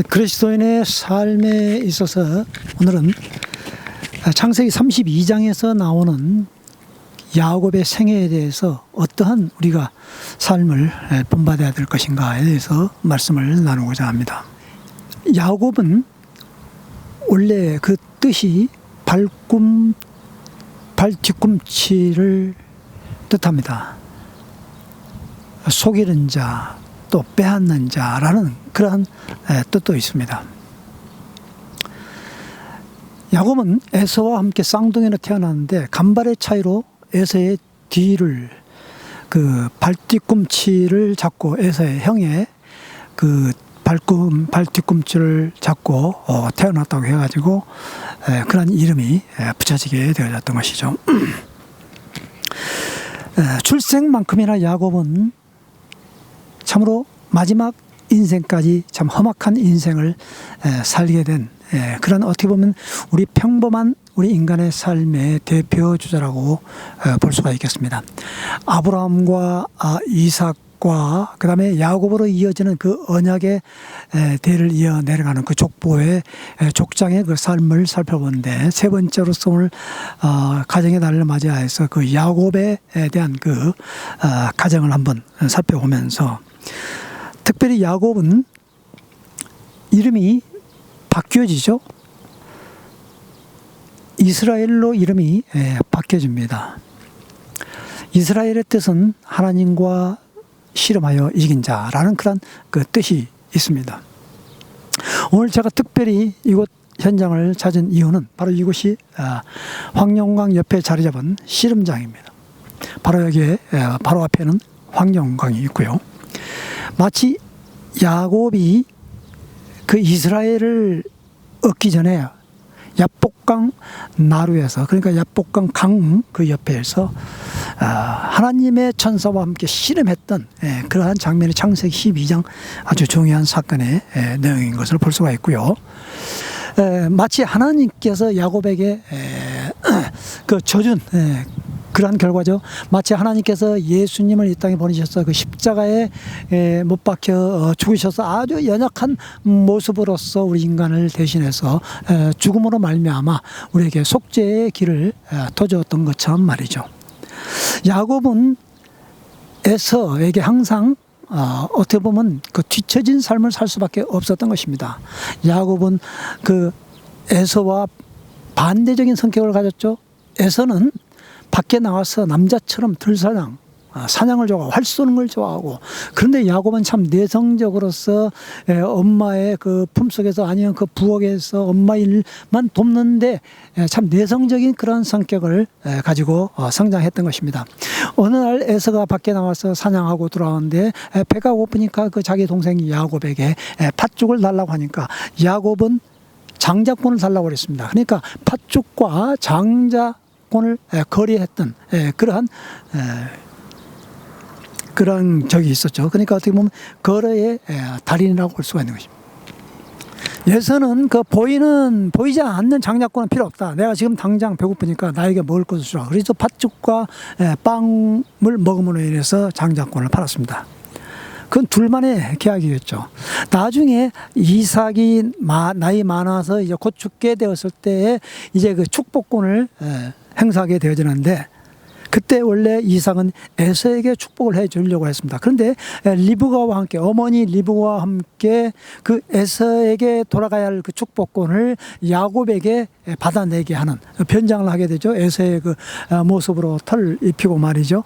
그리스도인의 삶에 있어서 오늘은 창세기 32장에서 나오는 야곱의 생애에 대해서 어떠한 우리가 삶을 본받아야 될 것인가에 대해서 말씀을 나누고자 합니다. 야곱은 원래 그 뜻이 발꿈 발 뒤꿈치를 뜻합니다. 속이는 자, 또 빼앗는 자라는 그러한 에, 뜻도 있습니다. 야곱은 에서와 함께 쌍둥이로 태어났는데 간발의 차이로 에서의 뒤를 그 발뒤꿈치를 잡고 에서의 형의 그 발꿈 발뒤꿈치를 잡고 어, 태어났다고 해가지고 에, 그런 이름이 에, 붙여지게 되어졌던 것이죠. 에, 출생만큼이나 야곱은 참으로 마지막 인생까지 참 험악한 인생을 에, 살게 된 에, 그런 어떻게 보면 우리 평범한 우리 인간의 삶의 대표 주자라고 에, 볼 수가 있겠습니다. 아브라함과 아, 이삭과 그다음에 야곱으로 이어지는 그 언약의 에, 대를 이어 내려가는 그 족보의 에, 족장의 그 삶을 살펴보는데 세 번째로서 오늘 어, 가정의 날을 맞이하여서 그 야곱에 대한 그 어, 가정을 한번 살펴보면서 특별히 야곱은 이름이 바뀌어지죠. 이스라엘로 이름이 예, 바뀌어집니다. 이스라엘의 뜻은 하나님과 씨름하여 이긴 자라는 그런 그 뜻이 있습니다. 오늘 제가 특별히 이곳 현장을 찾은 이유는 바로 이곳이 아, 황룡강 옆에 자리 잡은 씨름장입니다. 바로 여기에 예, 바로 앞에는 황룡강이 있고요. 마치 야곱이 그 이스라엘을 얻기 전에 야복강 나루에서 그러니까 야복강 강 그 옆에서 아, 하나님의 천사와 함께 씨름했던 예, 그러한 장면이 창세기 12장 아주 중요한 사건의 예, 내용인 것을 볼 수가 있고요. 에, 마치 하나님께서 야곱에게 에, 그 에, 그러한 결과죠. 마치 하나님께서 예수님을 이 땅에 보내셔서 그 십자가에 에, 못 박혀 어, 죽으셔서 아주 연약한 모습으로서 우리 인간을 대신해서 에, 죽음으로 말미암아 우리에게 속죄의 길을 에, 터주었던 것처럼 말이죠. 야곱은 에서에게 항상 어, 어떻게 보면 그 뒤처진 삶을 살 수밖에 없었던 것입니다. 야곱은 그 에서와 반대적인 성격을 가졌죠. 에서는 밖에 나와서 남자처럼 들사냥, 아, 사냥을 좋아하고 활 쏘는 걸 좋아하고 그런데 야곱은 참 내성적으로서 에, 엄마의 그 품속에서 아니면 그 부엌에서 엄마 일만 돕는데 에, 참 내성적인 그런 성격을 에, 가지고 어, 성장했던 것입니다. 어느 날 에서가 밖에 나와서 사냥하고 돌아오는데 에, 배가 고프니까 그 자기 동생 야곱에게 에, 팥죽을 달라고 하니까 야곱은 장자권을 달라고 그랬습니다. 그러니까 팥죽과 장자 에, 거래했던 에, 그러한 에, 그런 적이 있었죠. 그러니까 어떻게 보면 거래의 에, 달인이라고 볼 수가 있는 것입니다. 예서는 그 보이는 보이지 않는 장자권은 필요 없다. 내가 지금 당장 배고프니까 나에게 먹을 것을 주라. 그래서 팥죽과 에, 빵을 먹음으로 인해서 장자권을 팔았습니다. 그건 둘만의 계약이었죠. 나중에 이삭이 마, 나이 많아서 이제 곧 죽게 되었을 때에 이제 그 축복권을 에, 행사하게 되어지는데 그때 원래 이삭은 에서에게 축복을 해 주려고 했습니다. 그런데 리브가와 함께 어머니 리브가와 함께 그 에서에게 돌아가야 할 그 축복권을 야곱에게 받아내게 하는 변장을 하게 되죠. 에서의 그 모습으로 털 입히고 말이죠.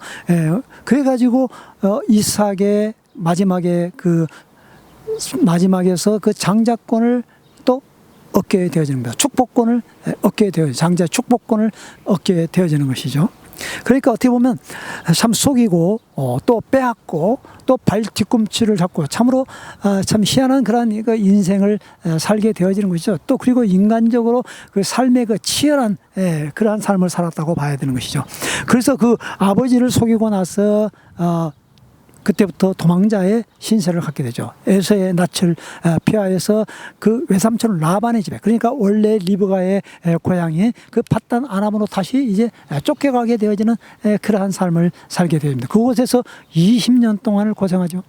그래 가지고 어, 이삭의 마지막에 그 마지막에서 그 장자권을 또 얻게 되어지는 겁니다. 축복권을 얻게 되어 장자 축복권을 얻게 되어지는 것이죠. 그러니까 어떻게 보면 참 속이고 어, 또 빼앗고 또 발 뒤꿈치를 잡고 참으로 어, 참 희한한 그런 그 인생을 어, 살게 되어지는 것이죠. 또 그리고 인간적으로 그 삶의 그 치열한 예, 그러한 삶을 살았다고 봐야 되는 것이죠. 그래서 그 아버지를 속이고 나서 어, 그때부터 도망자의 신세를 갖게 되죠. 에서의 낯을 피하여서 그 외삼촌 라반의 집에 그러니까 원래 리브가의 고향이 그 팟단 아람으로 다시 이제 쫓겨가게 되어지는 그러한 삶을 살게 됩니다. 그곳에서 20년 동안을 고생하죠.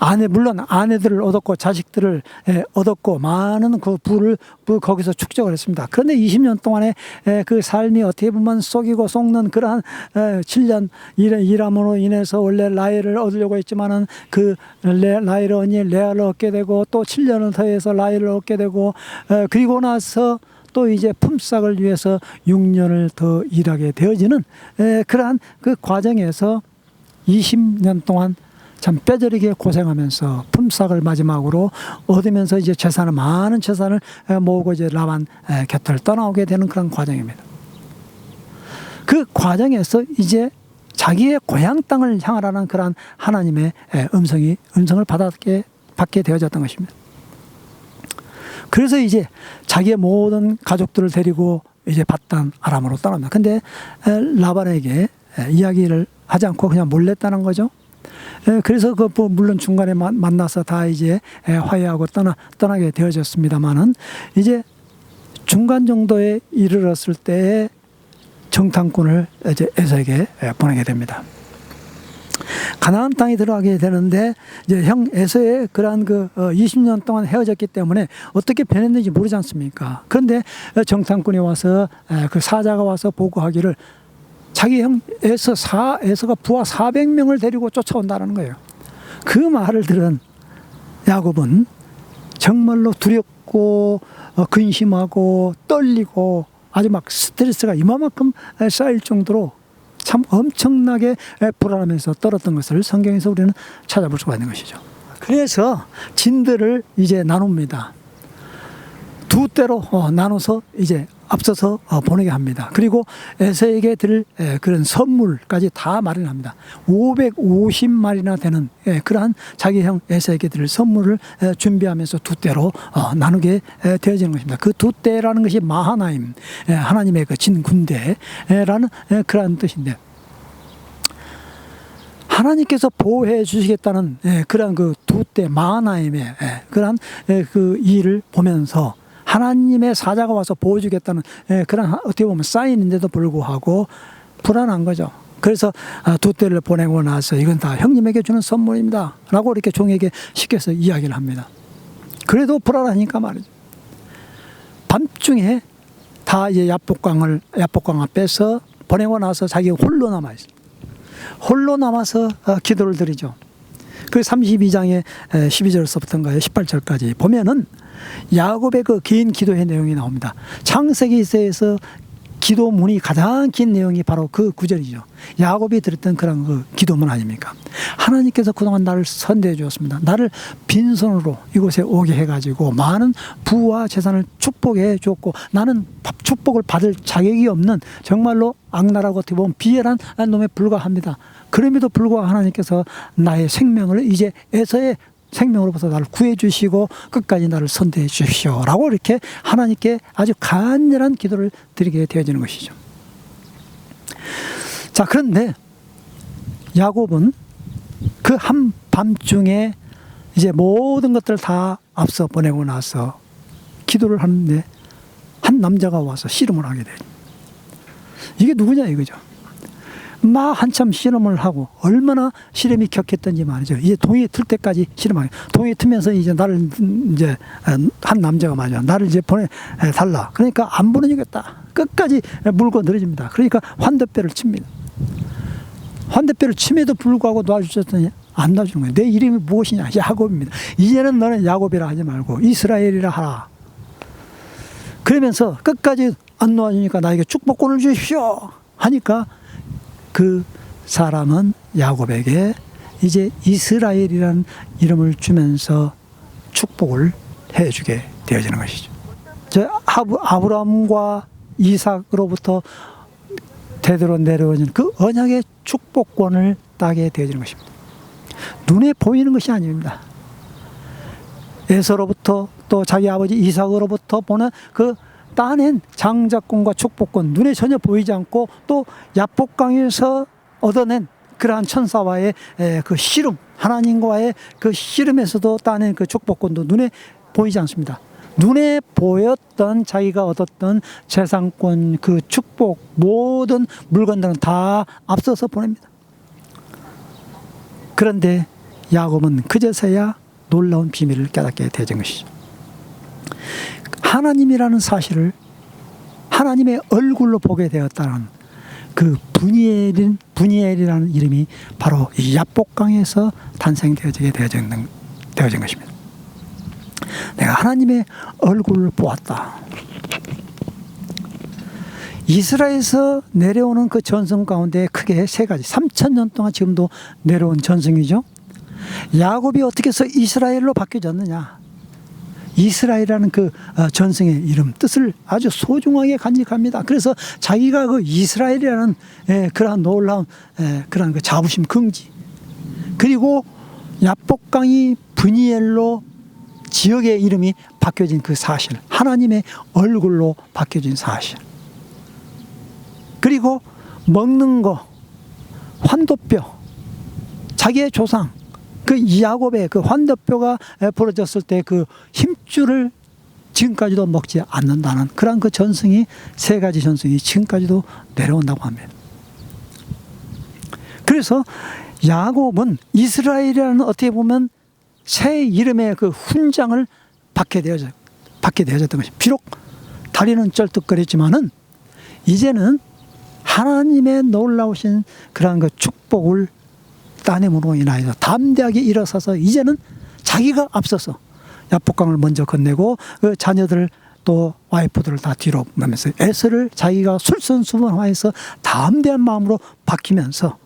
아내 물론 아내들을 얻었고 자식들을 예, 얻었고 많은 그 부를 부 거기서 축적을 했습니다. 그런데 20년 동안에 예, 그 삶이 어떻게 보면 속이고 속는 그러한 예, 7년 일, 일함으로 인해서 원래 라헬을 얻으려고 했지만은 그 레, 라헬 언니 레아를 얻게 되고 또 7년을 더해서 라헬을 얻게 되고 예, 그리고 나서 또 이제 품삯을 위해서 6년을 더 일하게 되어지는 에, 그러한 그 과정에서 20년 동안 참 뼈저리게 고생하면서 품삯을 마지막으로 얻으면서 이제 재산을 많은 재산을 에, 모으고 이제 라반 에, 곁을 떠나오게 되는 그런 과정입니다. 그 과정에서 이제 자기의 고향 땅을 향하라는 그러한 하나님의 에, 음성이 음성을 받게 받게 되어졌던 것입니다. 그래서 이제 자기의 모든 가족들을 데리고 이제 바단 아람으로 떠납니다. 근데 에, 라반에게 에, 이야기를 하지 않고 그냥 떠난 거죠. 에, 그래서 그뭐 물론 중간에 마- 만나서 다 이제 에, 화해하고 떠나 떠나게 되어졌습니다만은 이제 중간 정도에 이르렀을 때에 정탐꾼을 이제 에서에게 에, 보내게 됩니다. 가나안 땅에 들어가게 되는데 이제 형 에서의 그러한 그 어, 20년 동안 헤어졌기 때문에 어떻게 변했는지 모르지 않습니까? 그런데 어, 정탐꾼이 와서 에, 그 사자가 와서 보고하기를 자기 형 에서 사 에서가 부하 400명을 데리고 쫓아온다는 거예요. 그 말을 들은 야곱은 정말로 두렵고 어, 근심하고 떨리고 아주 막 스트레스가 이만큼 에, 쌓일 정도로 참 엄청나게 에, 불안하면서 떨었던 것을 성경에서 우리는 찾아볼 수가 있는 것이죠. 그래서 진들을 이제 나눕니다. 두 때로 어, 나눠서 이제 앞서서 어, 보내게 합니다. 그리고 에서에게 드릴 에, 그런 선물까지 다 마련합니다. 550마리나 되는 에, 그러한 자기 형 에서에게 드릴 선물을 에, 준비하면서 두 때로 어, 나누게 에, 되어지는 것입니다. 그두 때라는 것이 마하나임 에, 하나님의 그 진 군대라는 에, 그러한 뜻인데 하나님께서 보호해 주시겠다는 예, 그런 그 두 때 마하나임의 예, 그런 예, 그 일을 보면서 하나님의 사자가 와서 보호주겠다는 예, 그런 하- 어떻게 보면 사인인데도 불구하고 불안한 거죠. 그래서 아, 두 때를 보내고 나서 이건 다 형님에게 주는 선물입니다 라고 이렇게 종에게 시켜서 이야기를 합니다. 그래도 불안하니까 말이죠. 밤중에 다 이제 야복강을 야복강 앞에서 보내고 나서 자기가 홀로 남아 있어요. 홀로 남아서 어, 기도를 드리죠. 그 32장의 12절서부터인가요? 18절까지 보면은 야곱의 그긴 기도의 내용이 나옵니다. 창세기에서 기도문이 가장 긴 내용이 바로 그 구절이죠. 야곱이 드렸던 그런 그 기도문 아닙니까? 하나님께서 그동안 나를 선대해 주었습니다. 나를 빈손으로 이곳에 오게 해가지고 많은 부와 재산을 축복해 주었고 나는 밥- 축복을 받을 자격이 없는 정말로 악나라고 어떻게 보면 비열한 놈에 불과합니다. 그럼에도 불구하고 하나님께서 나의 생명을 이제 에서의 생명으로부터 나를 구해 주시고 끝까지 나를 선대해 주십시오라고 이렇게 하나님께 아주 간절한 기도를 드리게 되어지는 것이죠. 자, 그런데 야곱은 그 한 밤중에 이제 모든 것들을 다 앞서 보내고 나서 기도를 하는데 한 남자가 와서 씨름을 하게 돼요. 이게 누구냐 이거죠. 막 한참 실험을 하고 얼마나 실험이 격했던지 말이죠. 이제 동이 틀 때까지 실험하게. 동이 트면서 이제 나를 이제 한 남자가 말이죠. 나를 이제 보내 달라. 그러니까 안 보내주겠다. 끝까지 물고 늘어집니다. 그러니까 환대뼈를 칩니다. 환대뼈를 침에도 불구하고 놔주셨더니 안 놔주는 거예요. 내 이름이 무엇이냐? 야곱입니다. 이제는 너는 야곱이라 하지 말고 이스라엘이라 하라. 그러면서 끝까지 안 놓아주니까 나에게 축복권을 주십시오. 하니까 그 사람은 야곱에게 이제 이스라엘이라는 이름을 주면서 축복을 해주게 되어지는 것이죠. 저 아브, 아브라함과 이삭으로부터 대대로 내려오는 그 언약의 축복권을 따게 되어지는 것입니다. 눈에 보이는 것이 아닙니다. 에서로부터 또 자기 아버지 이삭으로부터 보는 그 따낸 장자권과 축복권 눈에 전혀 보이지 않고 또 야복강에서 얻어낸 그러한 천사와의 에, 그 씨름 하나님과의 그 씨름에서도 따낸 그 축복권도 눈에 보이지 않습니다. 눈에 보였던 자기가 얻었던 재산권 그 축복 모든 물건들은 다 앞서서 보냅니다. 그런데 야곱은 그제서야 놀라운 비밀을 깨닫게 되는 것이죠. 하나님이라는 사실을 하나님의 얼굴로 보게 되었다는 그 분이엘인 분이엘이라는 이름이 바로 이 야복강에서 탄생되어지게 되어진, 되어진 것입니다. 내가 하나님의 얼굴을 보았다. 이스라엘에서 내려오는 그 전승 가운데 크게 세 가지, 3천 년 동안 지금도 내려온 전승이죠. 야곱이 어떻게 해서 이스라엘로 바뀌어졌느냐? 이스라엘이라는 그 어, 전승의 이름 뜻을 아주 소중하게 간직합니다. 그래서 자기가 그 이스라엘이라는 예, 그러한 놀라운 예, 그러한 그 자부심 긍지 그리고 야복강이 브니엘로 지역의 이름이 바뀌어진 그 사실 하나님의 얼굴로 바뀌어진 사실 그리고 먹는 거 환도뼈 자기의 조상 그 야곱의 그 환도뼈가 부러졌을 때 그 힘줄을 지금까지도 먹지 않는다는 그런 그 전승이 세 가지 전승이 지금까지도 내려온다고 합니다. 그래서 야곱은 이스라엘이라는 어떻게 보면 새 이름의 그 훈장을 받게 되어져 받게 되어졌던 것이 비록 다리는 쩔뚝거렸지만은 이제는 하나님의 놀라우신 그러한 그 축복을 따냄으로 인하여서 담대하게 일어서서 이제는 자기가 앞서서 야복강을 먼저 건네고 그 자녀들 또 와이프들을 다 뒤로 보면서 에서를 자기가 술선수범하여서 담대한 마음으로 바뀌면서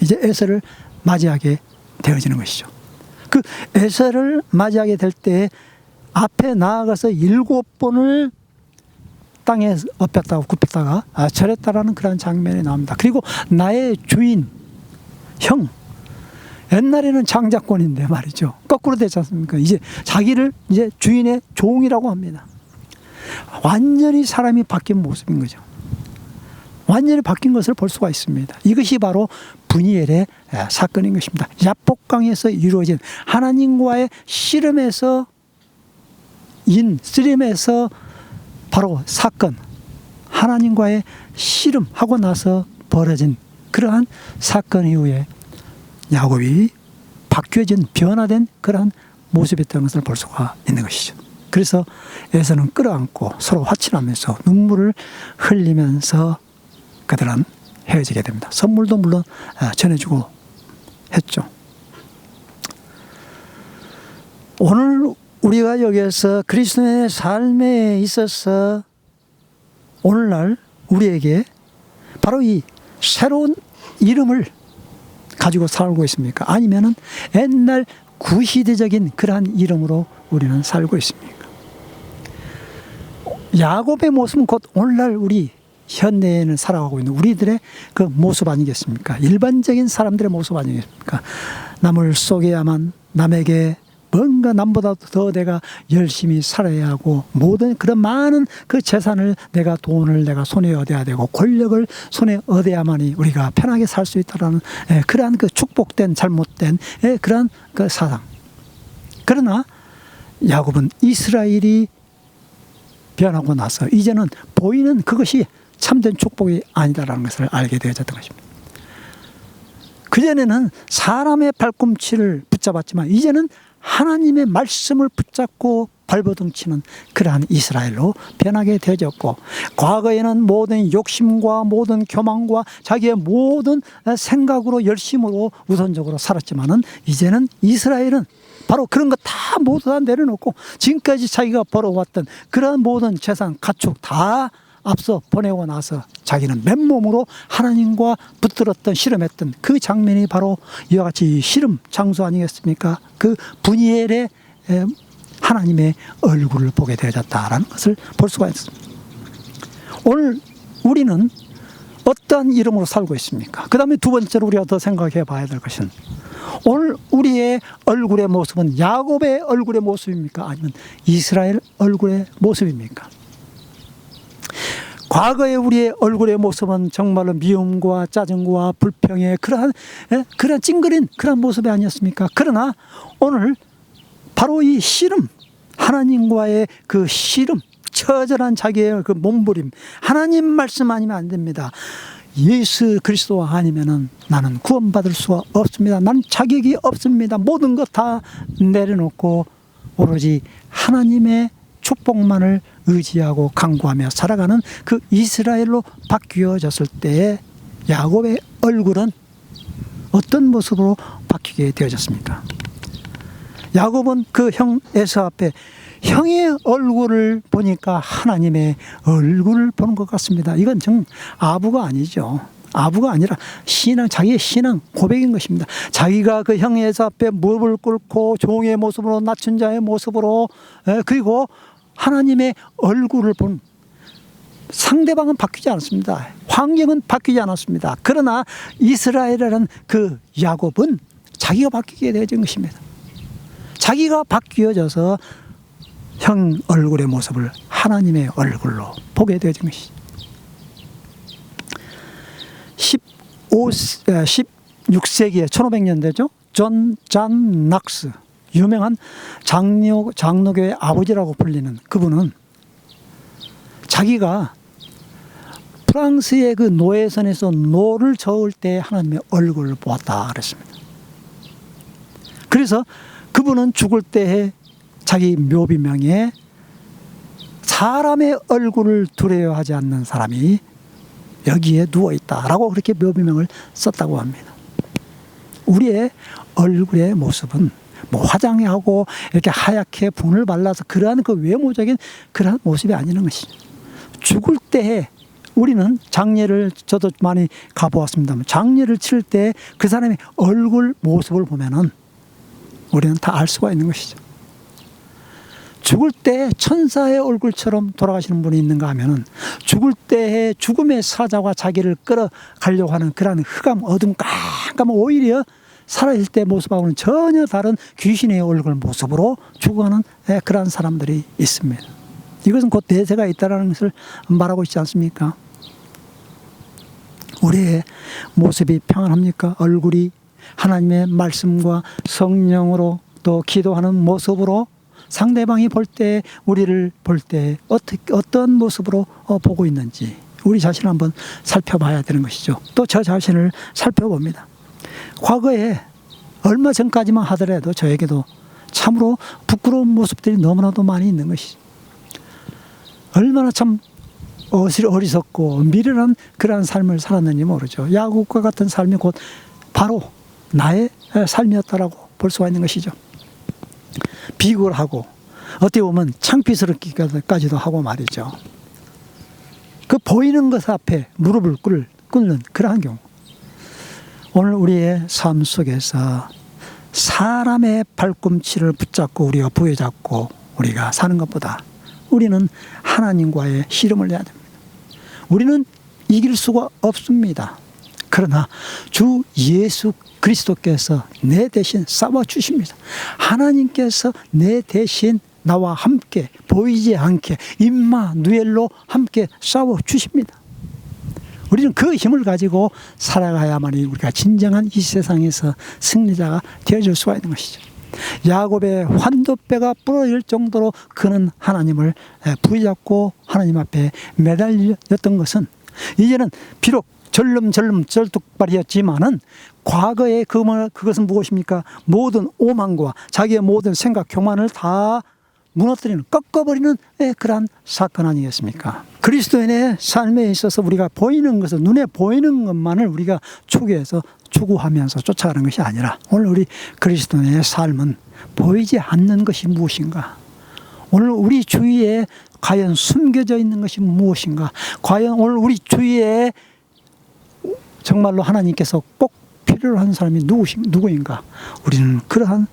이제 에서를 맞이하게 되어지는 것이죠. 그 에서를 맞이하게 될 때 앞에 나아가서 일곱 번을 땅에 엎였다가 굽혔다가 아, 절했다라는 그런 장면이 나옵니다. 그리고 나의 주인 형 옛날에는 장자권인데 말이죠. 거꾸로 되지 않습니까? 이제 자기를 이제 주인의 종이라고 합니다. 완전히 사람이 바뀐 모습인 거죠. 완전히 바뀐 것을 볼 수가 있습니다. 이것이 바로 분이엘의 사건인 것입니다. 야복강에서 이루어진 하나님과의 씨름에서 인 쓰림에서 바로 사건 하나님과의 씨름하고 나서 벌어진 그러한 사건 이후에 야곱이 바뀌어진 변화된 그러한 모습이었던 것을 볼 수가 있는 것이죠. 그래서 에서는 끌어안고 서로 화친하면서 눈물을 흘리면서 그들은 헤어지게 됩니다. 선물도 물론 전해주고 했죠. 오늘 우리가 여기에서 그리스도의 삶에 있어서 오늘날 우리에게 바로 이 새로운 이름을 가지고 살고 있습니까? 아니면은 옛날 구시대적인 그러한 이름으로 우리는 살고 있습니까? 야곱의 모습은 곧 오늘날 우리 현대에는 살아가고 있는 우리들의 그 모습 아니겠습니까? 일반적인 사람들의 모습 아니겠습니까? 남을 속여야만 남에게 뭔가 남보다 더 내가 열심히 살아야 하고 모든 그런 많은 그 재산을 내가 돈을 내가 손에 얻어야 되고 권력을 손에 얻어야만이 우리가 편하게 살 수 있다라는 예, 그러한 그 축복된 잘못된 예, 그러한 그 사상. 그러나 야곱은 이스라엘이 변하고 나서 이제는 보이는 그것이 참된 축복이 아니다라는 것을 알게 되어졌던 것입니다. 그전에는 사람의 발꿈치를 붙잡았지만 이제는 하나님의 말씀을 붙잡고 발버둥치는 그러한 이스라엘로 변하게 되어졌고 과거에는 모든 욕심과 모든 교만과 자기의 모든 생각으로 열심으로 우선적으로 살았지만은 이제는 이스라엘은 바로 그런 거 다 모두 다 내려놓고 지금까지 자기가 벌어왔던 그러한 모든 재산 가축 다 앞서 보내고 나서 자기는 맨몸으로 하나님과 붙들었던 씨름했던 그 장면이 바로 이와 같이 씨름 장소 아니겠습니까? 그 분이엘의 하나님의 얼굴을 보게 되어졌다라는 것을 볼 수가 있습니다. 오늘 우리는 어떠한 이름으로 살고 있습니까? 그 다음에 두 번째로 우리가 더 생각해 봐야 될 것은 오늘 우리의 얼굴의 모습은 야곱의 얼굴의 모습입니까? 아니면 이스라엘 얼굴의 모습입니까? 과거의 우리의 얼굴의 모습은 정말로 미움과 짜증과 불평의 그러한 예? 그런 찡그린 그런 모습이 아니었습니까? 그러나 오늘 바로 이 씨름 하나님과의 그 씨름 처절한 자기의 그 몸부림 하나님 말씀 아니면 안 됩니다. 예수 그리스도 아니면은 나는 구원받을 수가 없습니다. 나는 자격이 없습니다. 모든 것 다 내려놓고 오로지 하나님의 축복만을 의지하고 강구하며 살아가는 그 이스라엘로 바뀌어졌을 때에 야곱의 얼굴은 어떤 모습으로 바뀌게 되어졌습니까? 야곱은 그 형 에서 앞에 형의 얼굴을 보니까 하나님의 얼굴을 보는 것 같습니다. 이건 정 아부가 아니죠. 아부가 아니라 신앙, 자기의 신앙 고백인 것입니다. 자기가 그 형의 에서 앞에 무릎을 꿇고 종의 모습으로 낮춘 자의 모습으로 에, 그리고 하나님의 얼굴을 본 상대방은 바뀌지 않았습니다. 환경은 바뀌지 않았습니다. 그러나 이스라엘이라는 그 야곱은 자기가 바뀌게 되어진 것입니다. 자기가 바뀌어져서 형 얼굴의 모습을 하나님의 얼굴로 보게 되어진 것이죠. 15, 16세기에 1500년대죠. 존 잔 낙스 유명한 장로 장로교의 아버지라고 불리는 그분은 자기가 프랑스의 그 노예선에서 노를 저을 때 하나님의 얼굴을 보았다 그랬습니다. 그래서 그분은 죽을 때에 자기 묘비명에 사람의 얼굴을 두려워하지 않는 사람이 여기에 누워 있다라고 그렇게 묘비명을 썼다고 합니다. 우리의 얼굴의 모습은 뭐 화장하고 이렇게 하얗게 분을 발라서 그러한 그 외모적인 그러한 모습이 아니는 것이죠. 죽을 때에 우리는 장례를 저도 많이 가보았습니다만 장례를 칠 때 그 사람의 얼굴 모습을 보면은 우리는 다 알 수가 있는 것이죠. 죽을 때 천사의 얼굴처럼 돌아가시는 분이 있는가 하면은 죽을 때의 죽음의 사자가 자기를 끌어가려고 하는 그러한 흑암, 어둠, 깜깜한 오히려 살아있을 때 모습하고는 전혀 다른 귀신의 얼굴 모습으로 죽어가는 예, 그러한 사람들이 있습니다. 이것은 곧 대세가 있다는 것을 말하고 있지 않습니까? 우리의 모습이 평안합니까? 얼굴이 하나님의 말씀과 성령으로 또 기도하는 모습으로 상대방이 볼 때 우리를 볼 때 어떻게 어떤 모습으로 어, 보고 있는지 우리 자신을 한번 살펴봐야 되는 것이죠. 또 저 자신을 살펴봅니다. 과거에 얼마 전까지만 하더라도 저에게도 참으로 부끄러운 모습들이 너무나도 많이 있는 것이죠. 얼마나 참 어리- 어리석고 미련한 그러한 삶을 살았는지 모르죠. 야곱과 같은 삶이 곧 바로 나의 삶이었다라고 볼 수가 있는 것이죠. 비굴 하고 어떻게 보면 창피스럽기까지도 하고 말이죠. 그 보이는 것 앞에 무릎을 꿇- 꿇는 그러한 경우. 오늘 우리의 삶 속에서 사람의 발꿈치를 붙잡고 우리가 부여잡고 우리가 사는 것보다 우리는 하나님과의 씨름을 해야 됩니다. 우리는 이길 수가 없습니다. 그러나 주 예수 그리스도께서 내 대신 싸워 주십니다. 하나님께서 내 대신 나와 함께 보이지 않게 임마 누엘로 함께 싸워 주십니다. 우리는 그 힘을 가지고 살아가야만이 우리가 진정한 이 세상에서 승리자가 되어줄 수가 있는 것이죠. 야곱의 환도뼈가 부러질 정도로 그는 하나님을 부여잡고 하나님 앞에 매달렸던 것은 이제는 비록 절름절름 절뚝발이었지만은 과거의 그 뭐- 그것은 무엇입니까? 모든 오만과 자기의 모든 생각 교만을 다 무너뜨리는 꺾어버리는 예, 그러한 사건 아니겠습니까? 그리스도인의 삶에 있어서 우리가 보이는 것을 눈에 보이는 것만을 우리가 추구해서 추구하면서 쫓아가는 것이 아니라 오늘 우리 그리스도인의 삶은 보이지 않는 것이 무엇인가? 오늘 우리 주위에 과연 숨겨져 있는 것이 무엇인가? 과연 오늘 우리 주위에 정말로 하나님께서 꼭 필요로 하는 사람이 누구인가? 우리는 그러한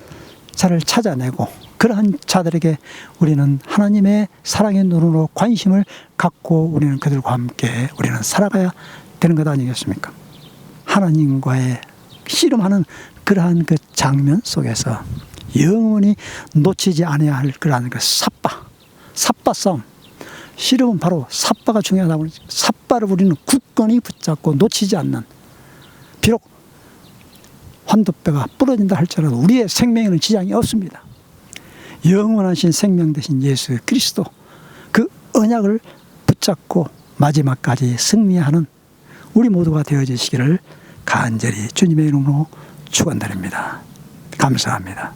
자를 찾아내고 그러한 자들에게 우리는 하나님의 사랑의 눈으로 관심을 갖고 우리는 그들과 함께 우리는 살아가야 되는 것 아니겠습니까? 하나님과의 씨름하는 그러한 그 장면 속에서 영원히 놓치지 않아야 할 그러한 그 삿바, 삿바 싸움. 씨름은 바로 삿바가 중요하다고. 삿바를 우리는 굳건히 붙잡고 놓치지 않는 비록 환도뼈가 부러진다 할지라도 우리의 생명에는 지장이 없습니다. 영원하신 생명 되신 예수 그리스도 그 언약을 붙잡고 마지막까지 승리하는 우리 모두가 되어지시기를 간절히 주님의 이름으로 축원드립니다. 감사합니다.